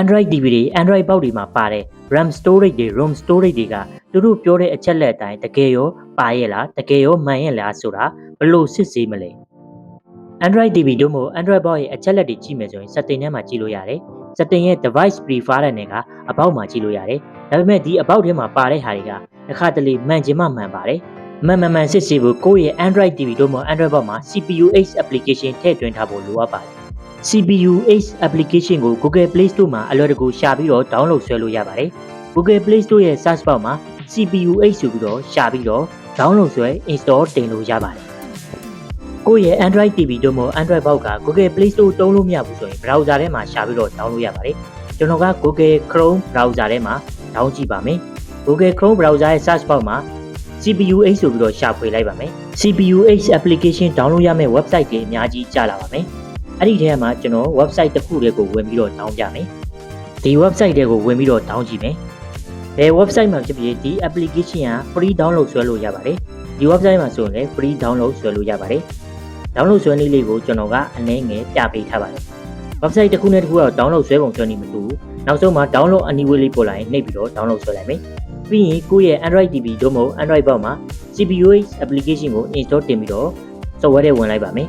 Android TV တွေ Android ပေါက်တွေမှာပါတဲ့ RAM storage တွေ ROM storage တွေကသူတို့ပြောတဲ့အချက်လက်အတိုင်းတကယ်ရောပါရဲ့လားတကယ်ရောမှန်ရဲ့လားဆိုတာဘယ်လို့စစ်ဆေးမလဲ Android TV တို့မို့ Android ပေါက်ရဲ့အချက်လက်တွေကြည့်မယ်ဆိုရင် setting ထဲမှာကြည့်လို့ရတယ် setting ရဲ့ device preferred နဲ့ကအပေါက်မှာကြည့်လို့ရတယ်ဒါပေမဲ့ဒီအပေါက်ထဲမှာပါတဲ့ဟာတွေကတစ်ခါတလေမှန်ချင်မှမှန်ပါတယ်မှန်မှန်မှန်စစ်ဆေးဖို့ကိုယ့်ရဲ့ Android TV တို့မို့ Android ပေါက်မှာ CPU H application ထည့်သွင်းထားဖို့လိုအပ်ပါတယ် CPU H application ကို Google Play Store မှာအလွယ်တကူရှာပြီးတော့ download ဆွဲလို့ရပါတယ်။ Google Play Store ရဲ့ search bar မှာ CPU H ဆိုပြီးတော့ရှာပြီးတော့ download ဆွဲ install တင်လို့ရပါတယ်။ကိုယ့်ရဲ့ Android TV တို့မို့ Android ဘောက်က Google Play Store တုံးလို့မရဘူးဆိုရင် browser ထဲမှာရှာပြီးတော့ download ရပါတယ်။ကျွန်တော်က Google Chrome browser ထဲမှာ download ကြည့်ပါမယ်။ Google Chrome browser ရဲ့ search bar မှာ CPU H ဆိုပြီးတော့ရှာဖွေလိုက်ပါမယ်။ CPU H application download ရမယ့် website တွေအများကြီးကြာလာပါမယ်။ အဲ့ဒီထဲမှာကျွန်တော် website တစ်ခုတည်းကိုဝင်ပြီးတော့တောင်းပြမယ်ဒီ website တွေကိုဝင်ပြီးတော့တောင်းကြည့်မယ်ဘယ် website မှာဖြစ်ဖြစ်ဒီ application က free download ဆွဲလို့ရပါတယ်ဒီ website မှာဆိုရင်လည်း free download ဆွဲလို့ရပါတယ် download ဆွဲနည်းလေးကိုကျွန်တော်ကအနည်းငယ်ပြပေးထားပါတယ် website တစ်ခုနဲ့တစ်ခုတော့ download ဆွဲပုံဆွဲနည်းမတူဘူးနောက်ဆုံးမှာ download anyway လေးပို့လိုက်ရင်နှိပ်ပြီးတော့ download ဆွဲလိုက်မယ်ပြီးရင်ကိုယ့်ရဲ့ Android TV တို့မဟုတ် Android ဘောက်မှာ CPU application ကို install တင်ပြီးတော့ software ထဲဝင်လိုက်ပါမယ်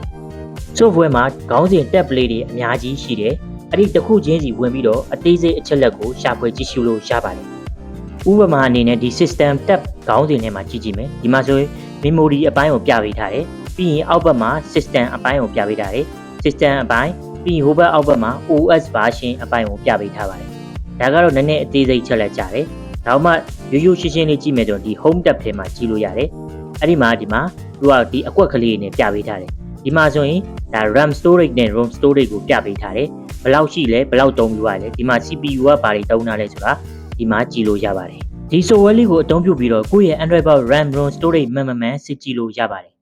software မှာခေါင်းစဉ် tab လေးတွေအများကြီးရှိတယ်။အဲ့ဒီတစ်ခုချင်းစီဝင်ပြီးတော့အသေးစိတ်အချက်လက်ကိုရှာဖွေကြည့်ရှုလို့ရပါတယ်။ဥပမာအနေနဲ့ဒီ system tab ခေါင်းစဉ်ထဲမှာကြည့်ကြည့်မယ်။ဒီမှာဆိုရင် memory အပိုင်းကိုပြပေးထားတယ်။ပြီးရင်အောက်ဘက်မှာ system အပိုင်းကိုပြပေးထားတယ်။ system အပိုင်းပြီးရင်ဟိုဘက်အောက်ဘက်မှာ OS version အပိုင်းကိုပြပေးထားပါတယ်။ဒါကတော့နည်းနည်းအသေးစိတ်ချက်လက်ကြတယ်။ဒါမှရိုးရိုးရှင်းရှင်းလေးကြည့်မယ်ဆိုရင်ဒီ home tab ထဲမှာကြည့်လို့ရတယ်။အဲ့ဒီမှာဒီမှာသူကဒီအကွက်ကလေးနဲ့ပြပေးထားတယ်။ ဒီမှာဆိုရင်ဒါ RAM storage နဲ့ ROM storage ကိုပြပေးထားတယ်ဘယ်လောက်ရှိလဲဘယ်လောက်တုံးပြရလဲဒီမှာ CPU ကဘာတွေတုံးထားလဲဆိုတာဒီမှာကြည့်လို့ရပါတယ်ဒီ software လေးကိုအသုံးပြုပြီးတော့ကိုယ့်ရဲ့ Android ဘောက် RAM ROM storage မှန်မှန်မှန်စစ်ကြည့်လို့ရပါတယ်